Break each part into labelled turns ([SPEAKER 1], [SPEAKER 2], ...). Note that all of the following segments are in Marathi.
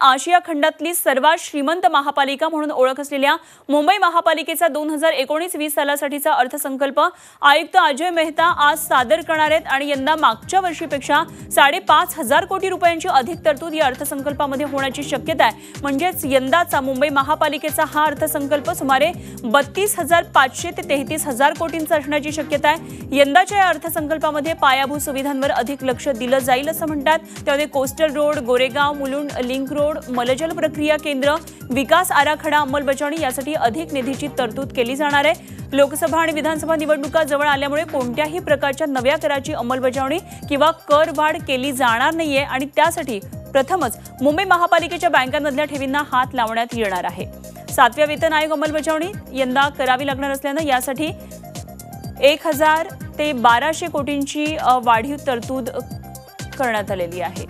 [SPEAKER 1] आशिया खंडातली सर्वात श्रीमंत महापालिका म्हणून ओळख असलेल्या मुंबई महापालिकेचा दोन हजार एकोणीस वीस सालासाठीचा अर्थसंकल्प आयुक्त अजय मेहता आज सादर करणार आहेत आणि यंदा मागच्या वर्षीपेक्षा साडेपाच हजार कोटी रुपयांची अधिक तरतूद या अर्थसंकल्पामध्ये होण्याची शक्यता आहे. म्हणजेच यंदाचा मुंबई महापालिकेचा हा अर्थसंकल्प सुमारे बत्तीस हजार पाचशे ते तेहतीस हजार कोटींचा असण्याची शक्यता आहे. यंदाच्या या अर्थसंकल्पामध्ये पायाभूत सुविधांवर अधिक लक्ष दिलं जाईल असं म्हणतात. त्यामध्ये coastal road Goregaon Mulund link road मलजल प्रक्रिया केंद्र विकास आराखडा अंमलबजावणी यासाठी अधिक निधीची तरतूद केली जाणार आहे. लोकसभा आणि विधानसभा निवडणुका जवळ आल्यामुळे कोणत्याही प्रकारच्या नव्या कराची अंमलबजावणी किंवा कर वाढ केली जाणार नाहीये आणि त्यासाठी प्रथमच मुंबई महापालिकेच्या बँकांमधल्या ठेवींना हात लावण्यात येणार आहे. सातव्या वेतन आयोग अंमलबजावणी यंदा करावी लागणार असल्यानं यासाठी एक हजार ते बाराशे कोटींची वाढीव तरतूद करण्यात आलेली आहे.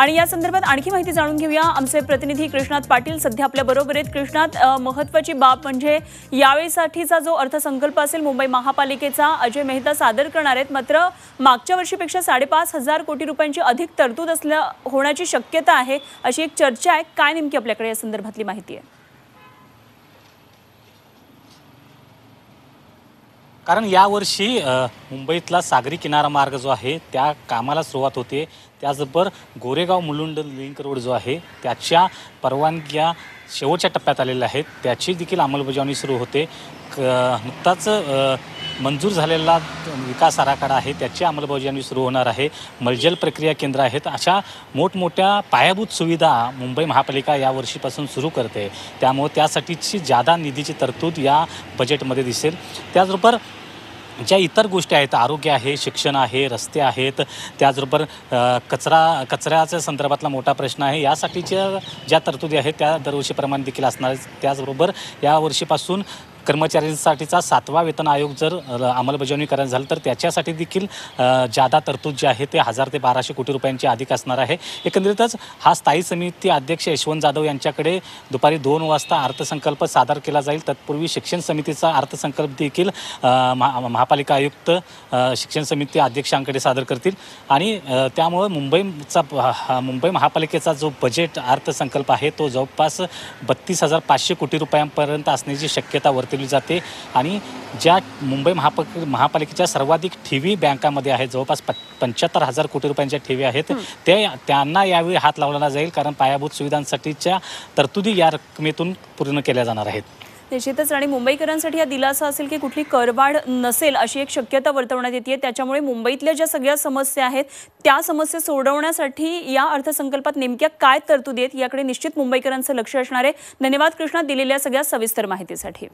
[SPEAKER 1] आणि या संदर्भात आणखी माहिती जाणून घेऊया. आमचे प्रतिनिधी कृष्णात पाटील सध्या आपल्या बरोबर आहेत. कृष्णात महत्वाची बाब म्हणजे यावेळीसाठीचा जो अर्थसंकल्प असेल मुंबई महापालिकेचा अजय मेहता सादर करणार आहेत. मात्र मागच्या वर्षीपेक्षा साडेपाच हजार कोटी रुपयांची अधिक तरतूद असल्या होण्याची शक्यता आहे अशी एक चर्चा आहे. काय नेमकी आपल्याकडे या संदर्भातली माहिती आहे?
[SPEAKER 2] कारण यावर्षी मुंबईतला सागरी किनारा मार्ग जो आहे त्या कामाला सुरुवात होते. त्याचबरोबर गोरेगाव मुलुंड लिंक रोड जो आहे त्याच्या परवानग्या शेवटच्या टप्प्यात आलेल्या आहेत. त्याची देखील अंमलबजावणी सुरू होते. क नुकताच मंजूर झालेला विकास आराखडा आहे त्याची अंमलबजावणी सुरू होणार आहे. मलजल प्रक्रिया केंद्र आहेत. अशा मोठमोठ्या पायाभूत सुविधा मुंबई महापालिका यावर्षीपासून सुरू करते. त्यामुळे त्यासाठीची जादा निधीची तरतूद या बजेटमध्ये दिसेल. त्याचबरोबर ज्या इतर गोष्टी आहेत आरोग्य आहे शिक्षण आहे रस्ते आहेत त्याचबरोबर कचरा कचऱ्याच्या संदर्भातला मोठा प्रश्न आहे. यासाठीच्या ज्या तरतुदी आहेत त्या दरवर्षीप्रमाणे देखील असणार त्याचबरोबर या वर्षीपासून कर्मचाऱ्यांसाठीचा सातवा वेतन आयोग जर अंमलबजावणी करायचं झालं तर त्याच्यासाठी देखील जादा तरतूद जी आहे ते हजार ते बाराशे कोटी रुपयांची अधिक असणार आहे. एकंदरीतच हा स्थायी समिती अध्यक्ष यशवंत जाधव यांच्याकडे दुपारी दोन वाजता अर्थसंकल्प सादर केला जाईल. तत्पूर्वी शिक्षण समितीचा अर्थसंकल्प देखील महा महापालिका आयुक्त शिक्षण समिती अध्यक्षांकडे सादर करतील. आणि त्यामुळं मुंबईचा हा मुंबई महापालिकेचा जो बजेट अर्थसंकल्प आहे तो जवळपास बत्तीस हजार पाचशे कोटी रुपयांपर्यंत असण्याची शक्यता वर्तवली जाते. आणि ज्या मुंबई महाप महापालिकेच्या सर्वाधिक ठेवी बँकामध्ये आहेत जवळपास प पंच्याहत्तर हजार कोटी रुपयांच्या ठेवी आहेत ते त्यांना यावेळी हात लावला जाईल कारण पायाभूत सुविधांसाठीच्या तरतुदी या रकमेतून पूर्ण केल्या जाणार आहेत.
[SPEAKER 1] निश्चितच. आणि मुंबईकरांसाठी हा दिलासा असेल की कुठली करवाढ नसेल अशी एक शक्यता वर्तवण्यात येते त्याच्यामुळे मुंबईतल्या ज्या सगळ्या समस्या आहेत त्या समस्या सोडवण्यासाठी या अर्थसंकल्पात नेमक्या काय तरतुदी आहेत याकडे निश्चित मुंबईकरांचं लक्ष असणार आहे. धन्यवाद कृष्णा दिलेल्या सगळ्या सविस्तर माहितीसाठी.